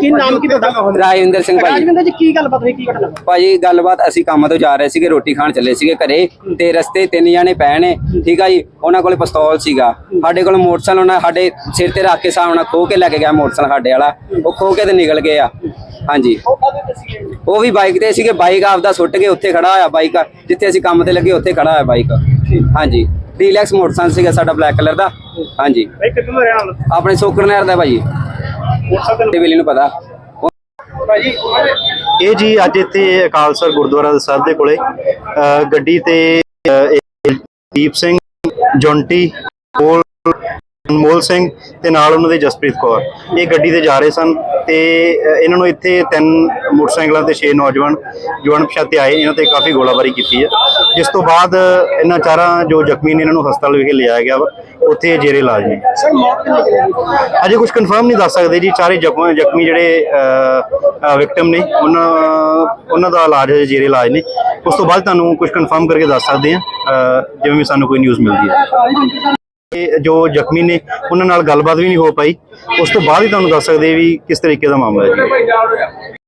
ਕੀ ਨਾਮ ਕੀ ਤੁਹਾਡਾ? ਰਾਜਵਿੰਦਰ ਸਿੰਘ ਭਾਈ ਰਾਜਵਿੰਦਰ ਜੀ ਕੀ ਗੱਲ ਹੋਈ? ਕੀ ਘਟਨਾ? ਭਾਜੀ ਗੱਲਬਾਤ ਅਸੀਂ ਕੰਮ ਤੋਂ ਜਾ ਰਹੇ ਸੀਗੇ ਰੋਟੀ ਖਾਣ ਚੱਲੇ ਸੀਗੇ ਘਰੇ ਤੇ ਰਸਤੇ ਤਿੰਨ ਜਾਣੇ ਪਏ ਨੇ। ਠੀਕ ਆ ਜੀ ਉਹਨਾਂ ਕੋਲੇ ਪਿਸਤੌਲ ਸੀਗਾ। ਸਾਡੇ ਕੋਲ ਮੋਟਰਸਾਈਕਲ ਉਹਨਾਂ ਸਾਡੇ ਸਿਰ ਤੇ ਰੱਖ ਕੇ ਸਾਹਮਣਾ ਖੋ ਕੇ ਲੈ ਕੇ ਗਿਆ ਮੋਟਰਸਾਈਕਲ ਸਾਡੇ ਵਾਲਾ। ਉਹ ਖੋ ਕੇ ਤੇ ਨਿਕਲ ਗਏ ਆ। ਹਾਂਜੀ। ਉਹ ਵੀ ਬਾਈਕ ਤੇ ਸੀਗੇ। ਬਾਈਕ ਆਪਦਾ ਸੁੱਟ ਕੇ ਉੱਥੇ ਖੜਾ ਹੋਇਆ ਬਾਈਕ। ਜਿੱਥੇ ਅਸੀਂ ਕੰਮ ਤੇ ਲੱਗੇ ਉੱਥੇ ਖੜਾ ਹੋਇਆ ਬਾਈਕ। ਹਾਂਜੀ। ਡੀਲੈਕਸ ਮੋਟਰਸਾਈਕਲ ਸੀਗਾ ਸਾਡਾ ਬਲੈਕ ਕਲਰ ਦਾ। ਹਾਂਜੀ। ਭਾਈ ਆਪਣੇ ਸੋਕਰ ਨਹਿਰ ਦਾ ਮੋਟਰਸਾਈਕਲ ਤੇ ਵੇਲੇ ਨੂੰ ਪਤਾ। ਇਹ ਜੀ ਅੱਜ ਇੱਥੇ ਅਕਾਲਸਰ ਗੁਰਦੁਆਰਾ ਸਾਹਿਬ ਦੇ ਕੋਲੇ ਗੱਡੀ ਤੇ ਦੀਪ ਸਿੰਘ ਜੌਂਟੀ ਮੋਲ ਅਨਮੋਲ ਸਿੰਘ ਤੇ ਨਾਲ ਉਹਨਾਂ ਦੇ ਜਸਪ੍ਰੀਤ ਕੌਰ। ਇਹ ਗੱਡੀ ਤੇ ਜਾ ਰਹੇ ਸਨ ਤੇ ਇਹਨਾਂ ਨੂੰ ਇੱਥੇ ਤਿੰਨ ਮੋਟਰਸਾਈਕਲਾਂ ਤੇ ਛੇ ਨੌਜਵਾਨ ਜਵਾਨ ਪਛਾਤੇ ਆਏ ਇਹਨਾਂ ਤੇ ਕਾਫੀ ਗੋਲਾਬਾਰੀ ਕੀਤੀ ਹੈ। ਜਿਸ ਤੋਂ ਬਾਅਦ ਇਹਨਾਂ ਚਾਰਾਂ ਜੋ ਜ਼ਖਮੀ ਨੇ ਇਹਨਾਂ ਨੂੰ ਹਸਪਤਾਲ ਵਿਖੇ ਲਿਆਇਆ ਗਿਆ ਵਾ। ਉੱਥੇ ਜੇਰੇ ਇਲਾਜ ਨੇ ਸਰ ਮੌਤ ਕਿੰਨੇ ਅਜੇ ਕੁਝ ਕਨਫਰਮ ਨਹੀਂ ਦੱਸ ਸਕਦੇ ਜੀ ਚਾਰੇ ਜ਼ਖਮ ਜ਼ਖਮੀ ਜਿਹੜੇ ਵਿਕਟਮ ਨੇ ਉਹਨਾਂ ਉਹਨਾਂ ਦਾ ਇਲਾਜ ਹੈ ਜੇਰੇ ਇਲਾਜ ਨੇ ਉਸ ਤੋਂ ਬਾਅਦ ਤੁਹਾਨੂੰ ਕੁਝ ਕਨਫਰਮ ਕਰਕੇ ਦੱਸ ਸਕਦੇ ਅਹ, ਜਿਵੇਂ ਵੀ ਸਾਨੂੰ ਕੋਈ ਨਿਊਜ਼ ਮਿਲਦੀ ਹੈ। ਜੋ ਜ਼ਖਮੀ ਨੇ ਉਹਨਾਂ ਨਾਲ ਗੱਲਬਾਤ ਵੀ ਨਹੀਂ ਹੋ ਪਾਈ। ਉਸ ਤੋਂ ਬਾਅਦ ਹੀ ਤੁਹਾਨੂੰ ਦੱਸ ਸਕਦੇ ਵੀ ਕਿਸ ਤਰੀਕੇ ਦਾ ਮਾਮਲਾ ਹੈ।